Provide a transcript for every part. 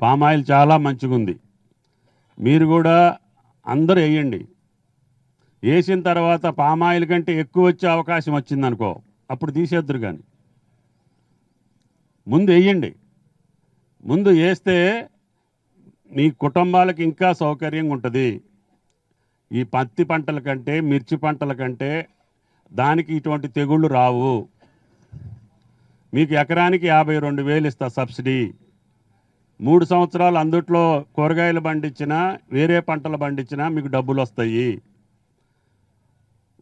Palm oil చాలా మంచిగుంది. మీరు కూడా అందరూ వేయండి. వేసిన తర్వాత పామాయిల్ కంటే ఎక్కువ వచ్చే అవకాశం వచ్చిందనుకో అప్పుడు తీసేద్దరు కానీ ముందు వేయండి. ముందు వేస్తే మీ కుటుంబాలకు ఇంకా సౌకర్యంగా ఉంటుంది. ఈ పత్తి పంటల కంటే మిర్చి పంటల కంటే దానికి ఇటువంటి తెగుళ్ళు రావు. మీకు ఎకరానికి యాభై రెండు వేలు ఇస్తా సబ్సిడీ. మూడు సంవత్సరాలు అందుట్లో కూరగాయలు పండించినా వేరే పంటలు పండించినా మీకు డబ్బులు వస్తాయి.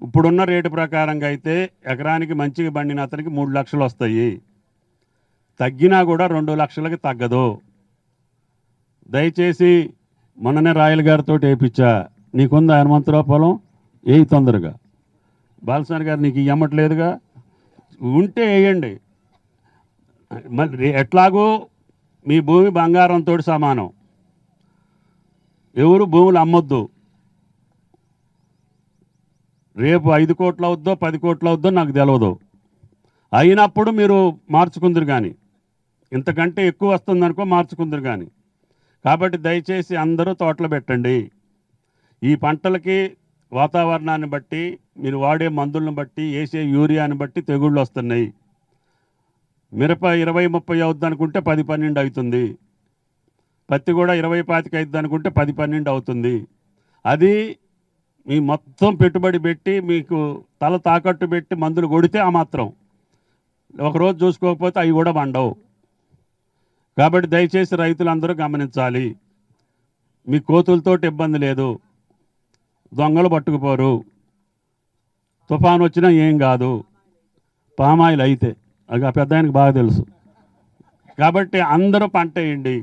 ఇప్పుడున్న రేటు ప్రకారంగా అయితే ఎకరానికి మంచిగా పండిన అతనికి మూడు లక్షలు వస్తాయి. తగ్గినా కూడా రెండు లక్షలకి తగ్గదు. దయచేసి మొన్ననే రాయల గారితో వేయించా నీకుందా హనుమంతరావు పొలం? ఏ తొందరగా. బాలసాని గారు నీకు ఇవ్వట్లేదుగా ఉంటే వేయండి. మరి ఎట్లాగో మీ భూమి బంగారంతో సమానం. ఎవరు భూములు అమ్మొద్దు. రేపు ఐదు కోట్లు అవుద్దో పది కోట్లు అవుద్దో నాకు తెలియదు అయినప్పుడు మీరు మార్చుకుందరు కానీ ఇంతకంటే ఎక్కువ వస్తుందనుకో మార్చుకుందరు కానీ కాబట్టి దయచేసి అందరూ తోటలు పెట్టండి. ఈ పంటలకి వాతావరణాన్ని బట్టి మీరు వాడే మందులను బట్టి వేసే యూరియాని బట్టి తెగుళ్ళు వస్తున్నాయి. మిరప ఇరవై ముప్పై అవుద్ది అనుకుంటే పది పన్నెండు అవుతుంది. పత్తి కూడా ఇరవై పాతిక అవుద్ది అనుకుంటే పది పన్నెండు అవుతుంది. అది మీ మొత్తం పెట్టుబడి పెట్టి మీకు తల తాకట్టు పెట్టి మందులు కొడితే ఆ మాత్రం. ఒకరోజు చూసుకోకపోతే అవి కూడా పండవు. కాబట్టి దయచేసి రైతులందరూ గమనించాలి. మీ కోతులతోటి ఇబ్బంది లేదు. దొంగలు పట్టుకుపోరు. తుఫాన్ వచ్చినా ఏం కాదు. పామాయిల్ అయితే. అది ఆ పెద్ద ఆయనకు బాగా తెలుసు. కాబట్టి అందరూ పంట వేయండి.